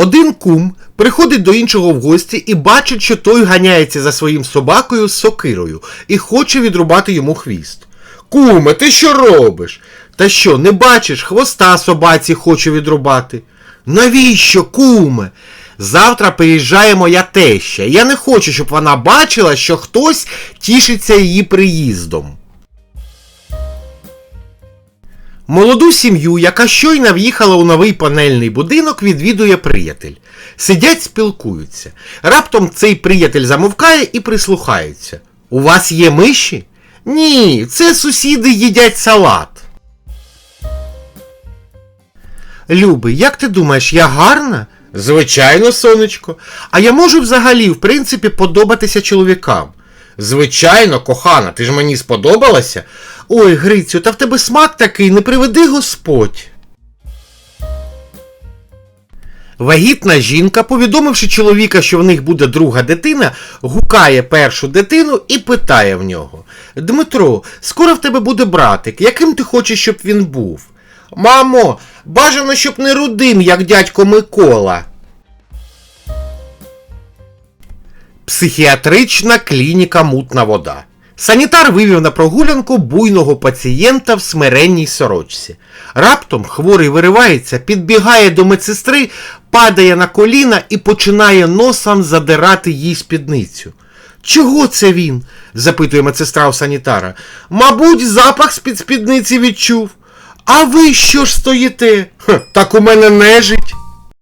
Один кум приходить до іншого в гості і бачить, що той ганяється за своїм собакою з сокирою і хоче відрубати йому хвіст. Куме, ти що робиш? Та що, не бачиш, хвоста собаці хочу відрубати. Навіщо, куме? Завтра приїжджає моя теща. Я не хочу, щоб вона бачила, що хтось тішиться її приїздом. Молоду сім'ю, яка щойно в'їхала у новий панельний будинок, відвідує приятель. Сидять, спілкуються. Раптом цей приятель замовкає і прислухається. У вас є миші? Ні, це сусіди їдять салат. Любий, як ти думаєш, я гарна? Звичайно, сонечко. А я можу взагалі, в принципі, подобатися чоловікам. Звичайно, кохана, ти ж мені сподобалася. Ой, Грицю, та в тебе смак такий, не приведи Господь. Вагітна жінка, повідомивши чоловіка, що в них буде друга дитина, гукає першу дитину і питає в нього: Дмитро, скоро в тебе буде братик, яким ти хочеш, щоб він був? Мамо, бажано, щоб не рудим, як дядько Микола. Психіатрична клініка Мутна вода. Санітар вивів на прогулянку буйного пацієнта в смиренній сорочці. Раптом хворий виривається, підбігає до медсестри, падає на коліна і починає носом задирати їй спідницю. Чого це він? запитує медсестра у санітара. Мабуть, запах з-під спідниці відчув. А ви що ж стоїте? «Хе, так у мене нежить.